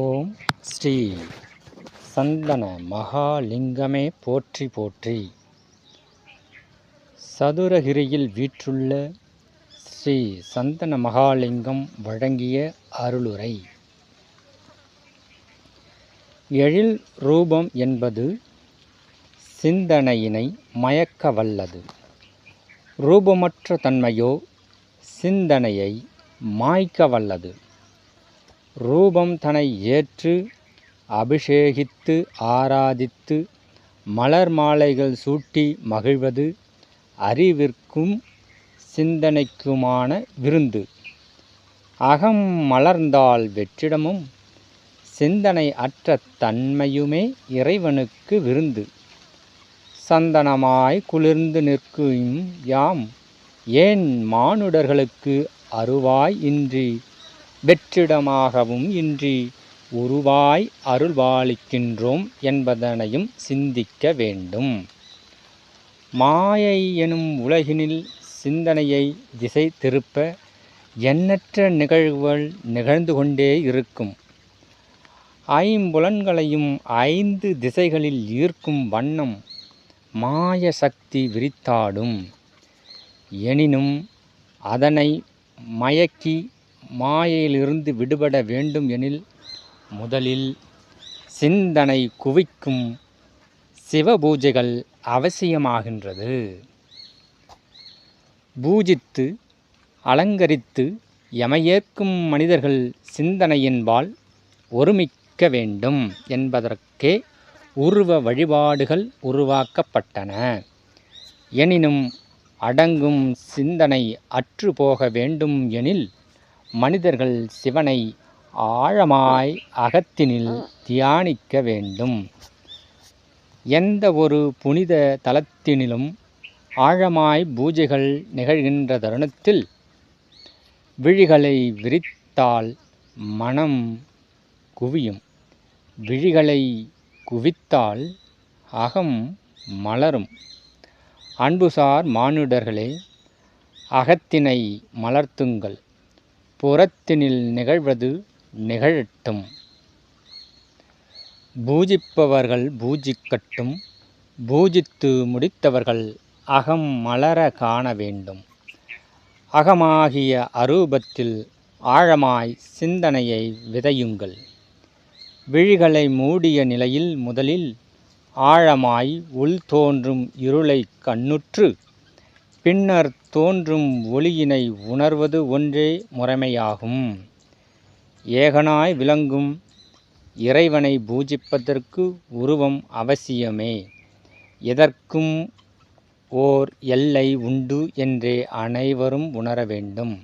ஓம் ஸ்ரீ சந்தன மகாலிங்கமே போற்றி போற்றி. சதுரகிரியில் வீற்றுள்ள ஸ்ரீ சந்தன மகாலிங்கம் வழங்கிய அருளுரை. எழில் ரூபம் என்பது சிந்தனையினை மயக்க வல்லது. ரூபமற்ற தன்மையோ சிந்தனையை மாய்க்க வல்லது. ரூபம் தன்னை ஏற்று அபிஷேகித்து ஆராதித்து மலர் மாலைகள் சூட்டி மகிழ்வது அறிவிற்கும் சிந்தனைக்குமான விருந்து. அகம் மலர்ந்தால் வெற்றிடமும் சிந்தனை அற்ற தன்மையுமே இறைவனுக்கு விருந்து. சந்தனமாய் குளிர்ந்து நிற்கும் யாம் ஏன் மானுடர்களுக்கு அருவாய் இன்றி வெற்றிடமாகவும் இன்றி உருவாய் அருள்வாளிக்கின்றோம் என்பதனையும் சிந்திக்க வேண்டும். மாயை எனும் உலகினில் சிந்தனையை திசை திருப்ப எண்ணற்ற நிகழ்வுகள் நிகழ்ந்து கொண்டே இருக்கும். ஐம்புலன்களையும் ஐந்து திசைகளில் ஈர்க்கும் வண்ணம் மாய சக்தி விரித்தாடும். எனினும் அதனை மயக்கி மாயையிலிருந்து விடுபட வேண்டும் எனில் முதலில் சிந்தனை குவிக்கும் சிவபூஜைகள் அவசியமாகின்றது. பூஜித்து அலங்கரித்து எமையேற்கும் மனிதர்கள் சிந்தனையின்பால் ஒருமிக்க வேண்டும் என்பதற்கே உருவ வழிபாடுகள் உருவாக்கப்பட்டன. எனினும் அடங்கும் சிந்தனை அற்று போக வேண்டும் எனில் மனிதர்கள் சிவனை ஆழமாய் அகத்தினில் தியானிக்க வேண்டும். எந்த ஒரு புனித தலத்தினிலும் ஆழமாய் பூஜைகள் நிகழ்கின்ற தருணத்தில் விழிகளை விரித்தால் மனம் குவியும். விழிகளை குவித்தால் அகம் மலரும். அன்புசார் மானுடர்களே அகத்தினை மலர்த்துங்கள். புறத்தினில் நிகழ்வது நிகழட்டும். பூஜிப்பவர்கள் பூஜிக்கட்டும் பூஜித்து முடித்தவர்கள் அகம் மலர காண வேண்டும். அகமாகிய அரூபத்தில் ஆழமாய் சிந்தனையை விதையுங்கள். விழிகளை மூடிய நிலையில் முதலில் ஆழமாய் உள் தோன்றும் இருளை கண்ணுற்று பின்னர் தோன்றும் ஒளியினை உணர்வது ஒன்றே முறைமையாகும். ஏகனாய் விளங்கும் இறைவனை பூஜிப்பதற்கு உருவம் அவசியமே. எதற்கும் ஓர் எல்லை உண்டு என்றே அனைவரும் உணர வேண்டும்.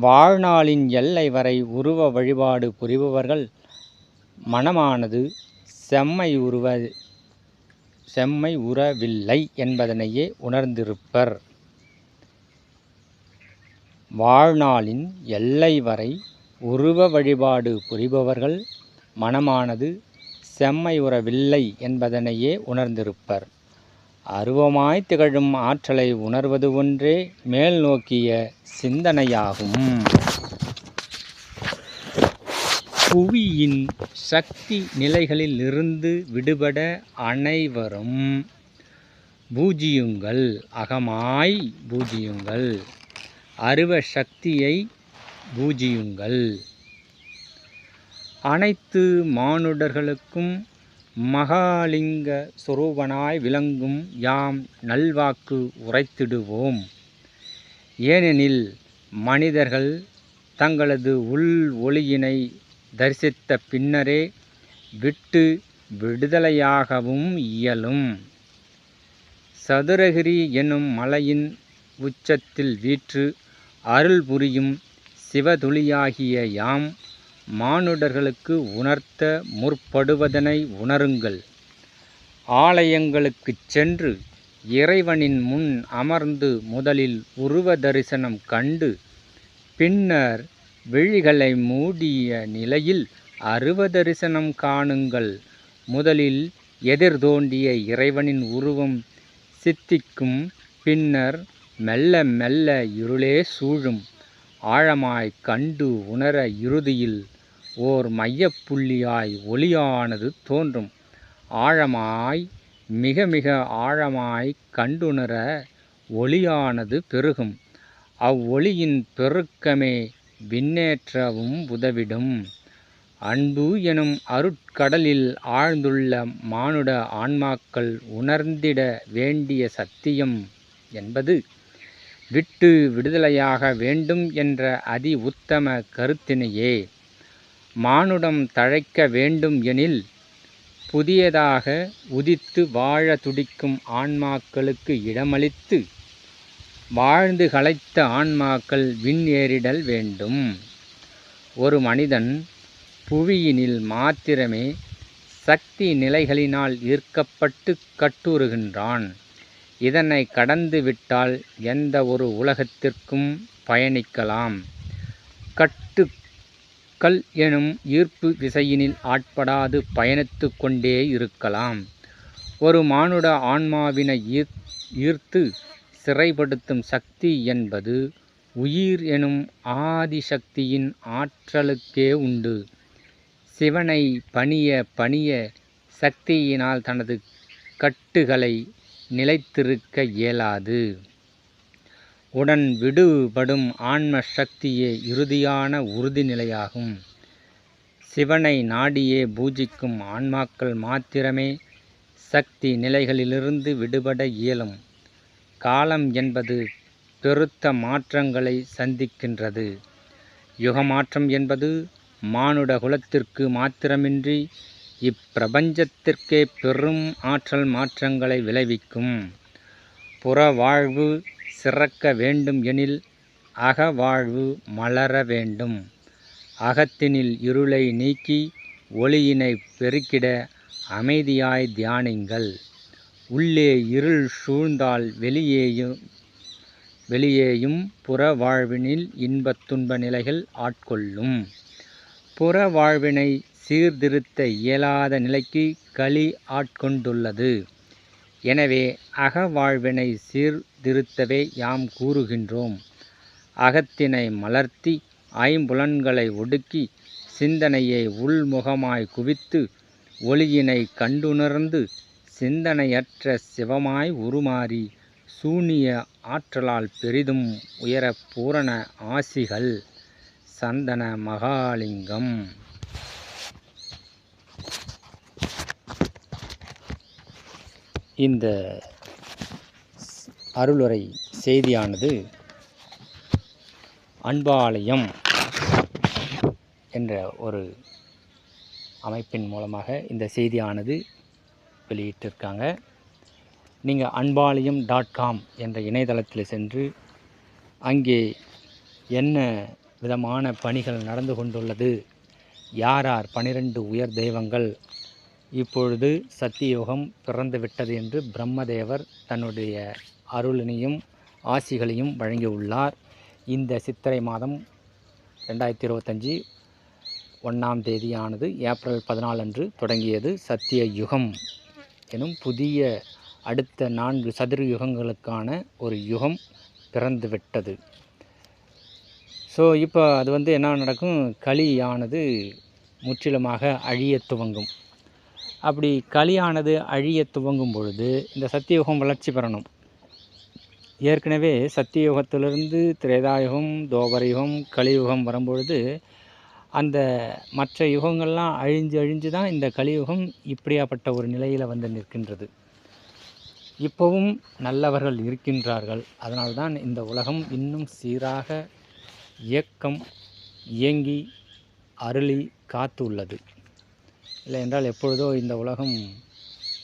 வாழ்நாளின் எல்லை வரை உருவ வழிபாடு புரிபவர்கள் மனமானது செம்மை உருவ செம்மை உறவில்லை என்பதனையே உணர்ந்திருப்பர். வாழ்நாளின் எல்லை வரை உருவ வழிபாடு புரிபவர்கள் மனமானது செம்மை உறவில்லை என்பதனையே உணர்ந்திருப்பர். அருவமாய் திகழும் ஆற்றலை உணர்வது ஒன்றே மேல் நோக்கிய சிந்தனையாகும். புவியின் சக்தி நிலைகளிலிருந்து விடுபட அனைவரும் பூஜியுங்கள் அகமாய் பூஜியுங்கள் அருவ சக்தியை பூஜியுங்கள். அனைத்து மானுடர்களுக்கும் மகாலிங்க சுரூபனாய் விளங்கும் யாம் நல்வாக்கு உரைத்திடுவோம். ஏனெனில் மனிதர்கள் தங்களது உள் ஒளியினை தரிசித்த பின்னரே விட்டு விடுதலையாகவும் இயலும். சதுரகிரி எனும் மலையின் உச்சத்தில் வீற்று அருள் புரியும் சிவதுளியாகிய யாம் மானுடர்களுக்கு உணர்த்த முற்படுவதனை உணருங்கள். ஆலயங்களுக்குச் சென்று இறைவனின் முன் அமர்ந்து முதலில் உருவ தரிசனம் கண்டு பின்னர் விழிகளை மூடிய நிலையில் அருவ தரிசனம் காணுங்கள். முதலில் எதிர் தோண்டிய இறைவனின் உருவம் சித்திக்கும் பின்னர் மெல்ல மெல்ல இருளே சூழும். ஆழமாய் கண்டு உணர இறுதியில் ஓர் மையப்புள்ளியாய் ஒளியானது தோன்றும். ஆழமாய் மிக மிக ஆழமாய் கண்டுணர ஒளியானது பெருகும். அவ்வொளியின் பெருக்கமே விண்ணேற்றவும் உதவிடும். அன்பு எனும் அருட்கடலில் ஆழ்ந்துள்ள மானுட ஆன்மாக்கள் உணர்ந்திட வேண்டிய சத்தியம் என்பது விட்டு விடுதலையாக வேண்டும் என்ற அதி உத்தம கருத்தினையே. மானுடம் தழைக்க வேண்டும் எனில் புதியதாக உதித்து வாழ துடிக்கும் ஆன்மாக்களுக்கு இடமளித்து வாழ்ந்து களைத்த ஆன்மாக்கள் விண்ணேறிடல் வேண்டும். ஒரு மனிதன் புவியினில் மாத்திரமே சக்தி நிலைகளினால் ஈர்க்கப்பட்டு கட்டுறுகின்றான். இதனை கடந்து விட்டால் எந்த ஒரு உலகத்திற்கும் பயணிக்கலாம். கட்டுக்கள் எனும் ஈர்ப்பு விசையினில் ஆட்படாது பயணித்து கொண்டே இருக்கலாம். ஒரு மானுட ஆன்மாவினை ஈர் ஈர்த்து சிறைப்படுத்தும் சக்தி என்பது உயிர் எனும் ஆதிசக்தியின் ஆற்றலுக்கே உண்டு. சிவனை பணிய பணிய சக்தியினால் தனது கட்டுகளை நிலைத்திருக்க இயலாது. உடன் விடுபடும் ஆன்ம சக்தியே இறுதியான உறுதிநிலையாகும். சிவனை நாடியே பூஜிக்கும் ஆன்மாக்கள் மாத்திரமே சக்தி நிலைகளிலிருந்து விடுபட இயலும். காலம் என்பது பெருத்த மாற்றங்களை சந்திக்கின்றது. யுகமாற்றம் என்பது மானுட குலத்திற்கு மாத்திரமின்றி இப்பிரபஞ்சத்திற்கே பெரும் ஆற்றல் மாற்றங்களை விளைவிக்கும். புற வாழ்வு சிறக்க வேண்டும் எனில் அகவாழ்வு மலர வேண்டும். அகத்தினில் இருளை நீக்கி ஒளியினை பெருக்கிட அமைதியாய் தியானிங்கள். உள்ளே இருள் சூழ்ந்தால் வெளியேயும் வெளியேயும் புற வாழ்வினில் இன்பத் துன்ப நிலைகள் ஆட்கொள்ளும். புற வாழ்வினை சீர்திருத்த இயலாத நிலைக்கு களி ஆட்கொண்டுள்ளது. எனவே அகவாழ்வினை சீர்திருத்தவே யாம் கூறுகின்றோம். அகத்தினை மலர்த்தி ஐம்புலன்களை ஒடுக்கி சிந்தனையை உள்முகமாய் குவித்து ஒளியினை கண்டுணர்ந்து சிந்தனையற்ற சிவமாய் உருமாறி சூனிய ஆற்றலால் பெரிதும் உயர பூரண ஆசிகள் சந்தன மகாலிங்கம். இந்த அருளுரை செய்தியானது அன்பாலயம் என்ற ஒரு அமைப்பின் மூலமாக இந்த செய்தியானது வெளியிட்டிருக்காங்க. நீங்கள் அன்பாலயம் டாட் காம் என்ற இணையதளத்தில் சென்று அங்கே என்ன விதமான பணிகள் நடந்து கொண்டுள்ளது யார் யார் பனிரெண்டு உயர் தெய்வங்கள் இப்பொழுது சத்தியோகம் பிறந்து விட்டது என்று பிரம்மதேவர் தன்னுடைய அருளினையும் ஆசிகளையும் வழங்கியுள்ளார். இந்த சித்திரை மாதம் ரெண்டாயிரத்தி இருபத்தஞ்சி ஒன்றாம் தேதியானது ஏப்ரல் பதினாலு அன்று தொடங்கியது சத்திய யுகம். எனும் புதிய அடுத்த நான்கு சதுர யுகங்களுக்கான ஒரு யுகம் பிறந்து விட்டது ஸோ இப்போ அது வந்து என்ன நடக்கும்? களியானது முற்றிலுமாக அழிய துவங்கும். அப்படி களியானது அழிய துவங்கும் பொழுது இந்த சத்தியுகம் வளர்ச்சி பெறணும். ஏற்கனவே சத்தியுகத்திலிருந்து திரேதாயுகம் தோபரயுகம் கலியுகம் வரும்பொழுது அந்த மற்ற யுகங்கள்லாம் அழிஞ்சு அழிஞ்சு தான் இந்த கலியுகம் இப்படியாப்பட்ட ஒரு நிலையில் வந்து நிற்கின்றது. இப்போவும் நல்லவர்கள் இருக்கின்றார்கள். அதனால்தான் இந்த உலகம் இன்னும் சீராக இயக்கம் இயங்கி அருளி காத்து உள்ளது. இல்லை என்றால் எப்பொழுதோ இந்த உலகம்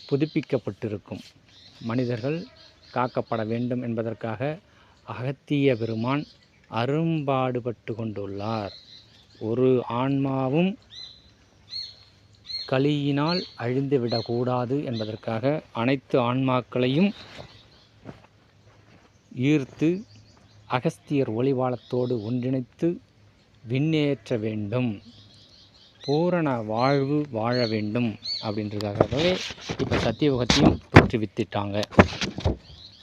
புதுப்பிக்கப்பட்டிருக்கும். மனிதர்கள் காக்கப்பட வேண்டும் என்பதற்காக அகத்திய பெருமான் அரும்பாடுபட்டு கொண்டுள்ளார். ஒரு ஆன்மாவும் கலியினால் அழிந்து விடக்கூடாது என்பதற்காக அனைத்து ஆன்மாக்களையும் ஈர்த்து அகஸ்தியர் ஒளிவாளத்தோடு ஒன்றிணைத்து விண்ணேற்ற வேண்டும். பூரண வாழ்வு வாழ வேண்டும் அப்படின்றதுக்காகவே இப்போ சத்தியயுகத்தையும் தோற்றுவித்திட்டாங்க.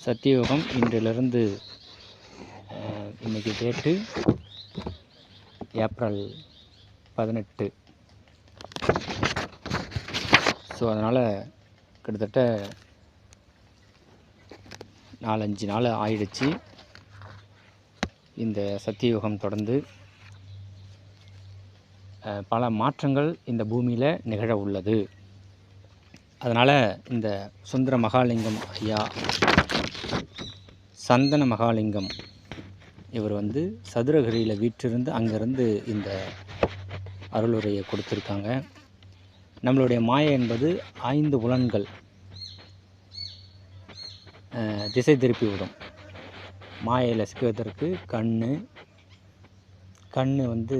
சத்தியயுகம் இன்றிலிருந்து இன்றைக்கி இன்னைக்கு டேட்டு ஏப்ரல் பதினெட்டு. ஸோ அதனால் கிட்டத்தட்ட நாலஞ்சு நாள் ஆயிடுச்சு. இந்த சத்தியுகம் தொடர்ந்து பல மாற்றங்கள் இந்த பூமியில் நிகழ உள்ளது. அதனால் இந்த சுந்தர மகாலிங்கம் ஐயா சந்தன மகாலிங்கம் இவர் வந்து சதுரகிரியில் வீற்றிருந்து அங்கேருந்து இந்த அருளுரையை கொடுத்துருக்காங்க. நம்மளுடைய மாயை என்பது ஐந்து புலன்கள். திசை திருப்பி விடும். மாயையில் சிக்குவதற்கு கண் கண் வந்து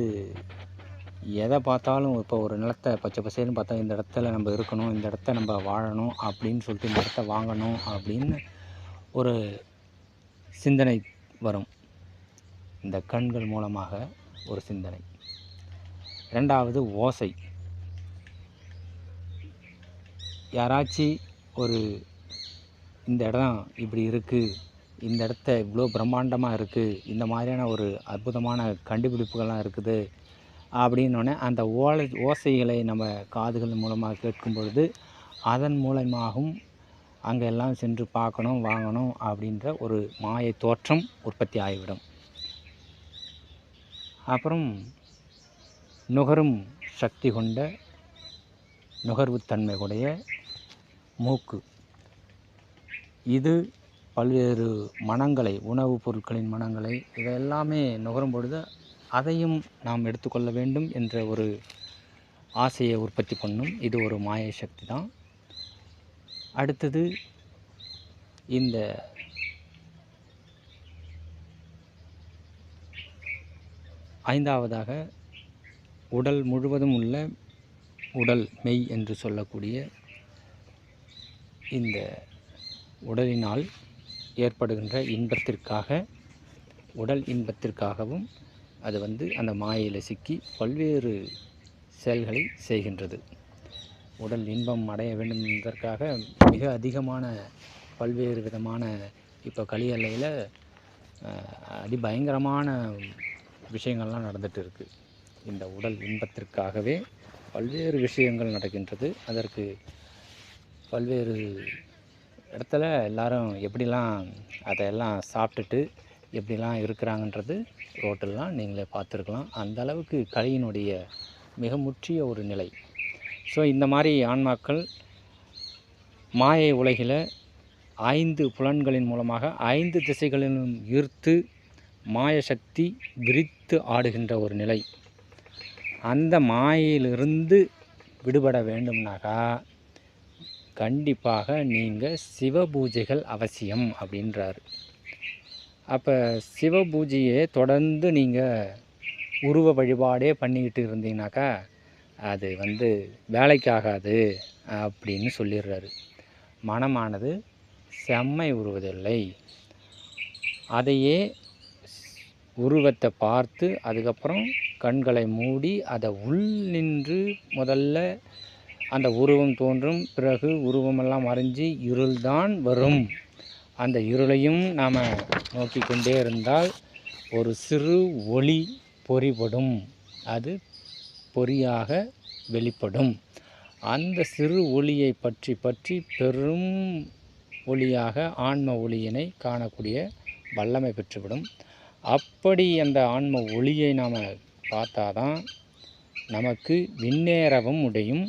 எதை பார்த்தாலும் இப்போ ஒரு நிலத்தை பச்சை பசேல்னு பார்த்தா இந்த இடத்துல நம்ம இருக்கணும் இந்த இடத்த நம்ம வாழணும் அப்படின்னு சொல்லிட்டு இந்த இடத்த வாங்கணும் அப்படின்னு ஒரு சிந்தனை வரும். இந்த கண்கள் மூலமாக ஒரு சிந்தனை. ரெண்டாவது ஓசை. யாராச்சும் ஒரு இந்த இடம் இப்படி இருக்குது இந்த இடத்த இவ்வளோ பிரம்மாண்டமாக இருக்குது இந்த மாதிரியான ஒரு அற்புதமான கண்டுபிடிப்புகள்லாம் இருக்குது அப்படின்னோடனே அந்த ஓலை ஓசைகளை நம்ம காதுகள் மூலமாக கேட்கும் பொழுது அதன் மூலமாகவும் அங்கெல்லாம் சென்று பார்க்கணும் வாங்கணும் அப்படின்ற ஒரு மாயை தோற்றம் உற்பத்தி ஆகிவிடும். அப்புறம் நுகரும் சக்தி கொண்ட நுகர்வுத்தன்மை உடைய மூக்கு. இது பல்வேறு மனங்களை உணவுப் பொருட்களின் மனங்களை இதெல்லாமே நுகரும் பொழுது அதையும் நாம் எடுத்துக்கொள்ள வேண்டும் என்ற ஒரு ஆசையை உற்பத்தி பண்ணும். இது ஒரு மாய சக்தி தான். அடுத்தது இந்த ஐந்தாவதாக உடல் முழுவதும் உள்ள உடல் மெய் என்று சொல்லக்கூடிய இந்த உடலினால் ஏற்படுகின்ற இன்பத்திற்காக உடல் இன்பத்திற்காகவும் அது வந்து அந்த மாயையில் சிக்கி பல்வேறு செயல்களை செய்கின்றது. உடல் இன்பம் அடைய வேண்டும் என்பதற்காக மிக அதிகமான பல்வேறு விதமான இப்போ களியல்லையில் அதிபயங்கரமான விஷயங்கள்லாம் நடந்துட்டு இருக்குது இந்த உடல் இன்பத்திற்காகவே பல்வேறு விஷயங்கள் நடக்கின்றது. அதற்கு பல்வேறு இடத்துல எல்லாரும் எப்படிலாம் அதையெல்லாம் சாப்பிட்டுட்டு எப்படிலாம் இருக்கிறாங்கன்றது ரோட்டெல்லாம் நீங்களே பார்த்துருக்கலாம். அந்த அளவுக்கு கலையினுடைய மிக முற்றிய ஒரு நிலை. ஸோ இந்த மாதிரி ஆன்மாக்கள் மாயை உலகில் ஐந்து புலன்களின் மூலமாக ஐந்து திசைகளிலும் ஈர்த்து மாய சக்தி விரித்து ஆடுகின்ற ஒரு நிலை. அந்த மாயிலிருந்து விடுபட வேண்டும்னாக்கா கண்டிப்பாக நீங்கள் சிவ பூஜைகள் அவசியம் அப்படின்றாரு. அப்போ சிவ பூஜையை தொடர்ந்து நீங்கள் உருவ வழிபாடே பண்ணிக்கிட்டு இருந்தீங்கனாக்கா அது வந்து வேலைக்காகாது அப்படின்னு சொல்லிடுறாரு. மனமானது செம்மை உருவதில்லை. அதையே உருவத்தை பார்த்து அதுக்கப்புறம் கண்களை மூடி அதை உள் நின்று முதல்ல அந்த உருவம் தோன்றும். பிறகு உருவமெல்லாம் மறைஞ்சு இருள்தான் வரும். அந்த இருளையும் நாம் நோக்கி கொண்டே இருந்தால் ஒரு சிறு ஒளி பொறிபடும். அது பொறியாக வெளிப்படும். அந்த சிறு ஒளியை பற்றி பற்றி பெரும் ஒளியாக ஆன்ம ஒளியினை காணக்கூடிய வல்லமை பெற்றுவிடும். அப்படி அந்த ஆன்ம ஒளியை நாம் பார்த்தாதான் நமக்கு விண்ணேறவும் உடையும்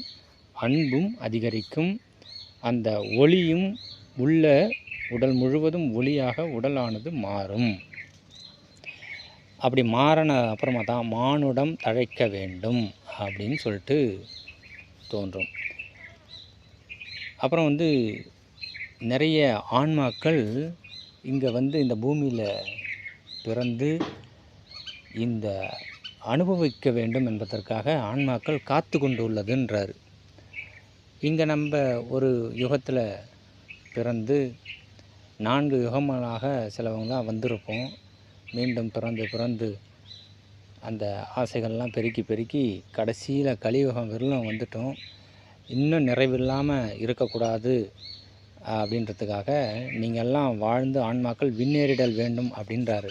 அன்பும் அதிகரிக்கும். அந்த ஒளியும் உள்ள உடல் முழுவதும் ஒளியாக உடலானது மாறும். அப்படி மாறின அப்புறமா தான் மானுடம் தழைக்க வேண்டும் அப்படின்னு சொல்லிட்டு தோன்றும். அப்புறம் வந்து நிறைய ஆன்மாக்கள் இங்கே வந்து இந்த பூமியில் பிறந்து இந்த அனுபவிக்க வேண்டும் என்பதற்காக ஆன்மாக்கள் காத்து கொண்டுள்ளதுன்றார். இங்கே நம்ம ஒரு யுகத்தில் பிறந்து நான்கு யுகங்களாக சிலவங்க தான் வந்திருப்போம். மீண்டும் பிறந்து பிறந்து அந்த ஆசைகள்லாம் பெருக்கி பெருக்கி கடைசியில் கலியுகம் வரலும் வந்துட்டோம். இன்னும் நிறைவில்லாமல் இருக்கக்கூடாது அப்படின்றதுக்காக நீங்கள் எல்லாம் வாழ்ந்து ஆன்மாக்கள் விண்ணேறிடல் வேண்டும் அப்படின்றாரு.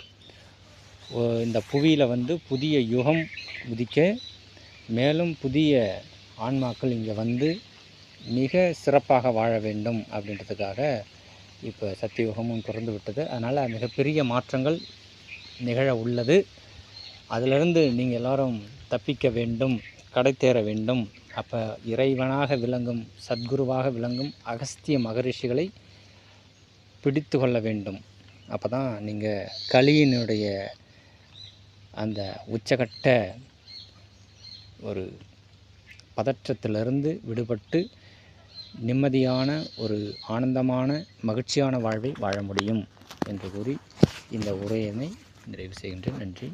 இந்த புவியில் வந்து புதிய யுகம் உதிக்க மேலும் புதிய ஆன்மாக்கள் இங்கே வந்து மிக சிறப்பாக வாழ வேண்டும் அப்படின்றதுக்காக இப்போ சத்தியுகமும் பிறந்து விட்டது. அதனால் மிகப்பெரிய மாற்றங்கள் நிகழ உள்ளது. அதிலிருந்து நீங்கள் எல்லோரும் தப்பிக்க வேண்டும் கடை தேர வேண்டும். அப்போ இறைவனாக விளங்கும் சத்குருவாக விளங்கும் அகஸ்திய மகரிஷிகளை பிடித்து கொள்ள வேண்டும். அப்போ தான் நீங்கள் கலியினுடைய அந்த உச்சகட்ட ஒரு பதற்றத்திலிருந்து விடுபட்டு நிம்மதியான ஒரு ஆனந்தமான மகிழ்ச்சியான வாழ்வை வாழ முடியும் என்று கூறி இந்த உரையினை நிறைவு செய்கின்றேன். நன்றி.